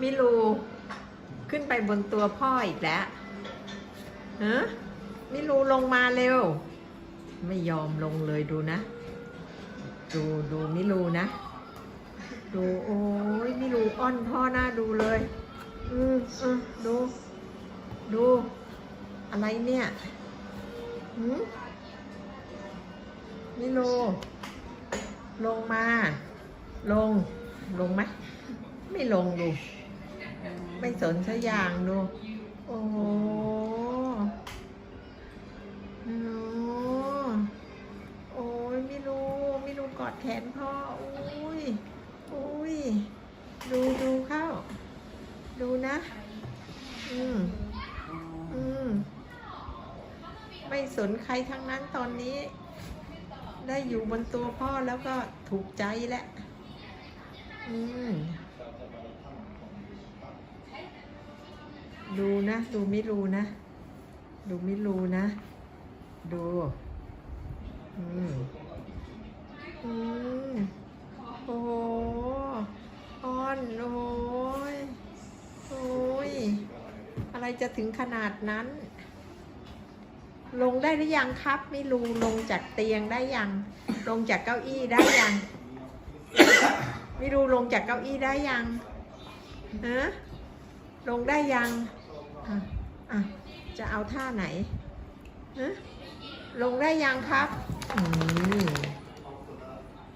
มิลูขึ้นไปบนตัวพ่ออีกแล้วฮะมิลูลงมาเร็ว ไม่ยอมลงเลยดูนะ ดูดูมิลูนะ ดูโอ้ยมิลูอ้อนพ่อหน้าดูเลย อืมอืมดู ดู อะไรเนี่ยหืมมิลูลงมา ลง ลงไหมไม่ลงดู ไม่สนสักอย่างดูโอ้โหโอ้โอ้ยไม่รู้ไม่รู้กอดแขนพ่ออุ้ยอุ้ยดูดูเข้า ดูนะ อืมอืมไม่สนใครทั้งนั้นตอนนี้ ได้อยู่บนตัวพ่อแล้วก็ถูกใจแล้วอืม ดูนะ ดูไม่รู้นะ ดูไม่รู้นะ ดูอืมอืมโอ้โหอ้อนโอ้ยโอ้ยอะไรจะถึงขนาดนั้น ลงได้หรือยังครับ ไม่รู้ลงจากเตียงได้ยัง ลงจากเก้าอี้ได้ยัง ไม่รู้ลงจากเก้าอี้ได้ยังฮะลงได้ยัง อะอะจะเอาท่าไหนฮะลงได้ยังครับ อืม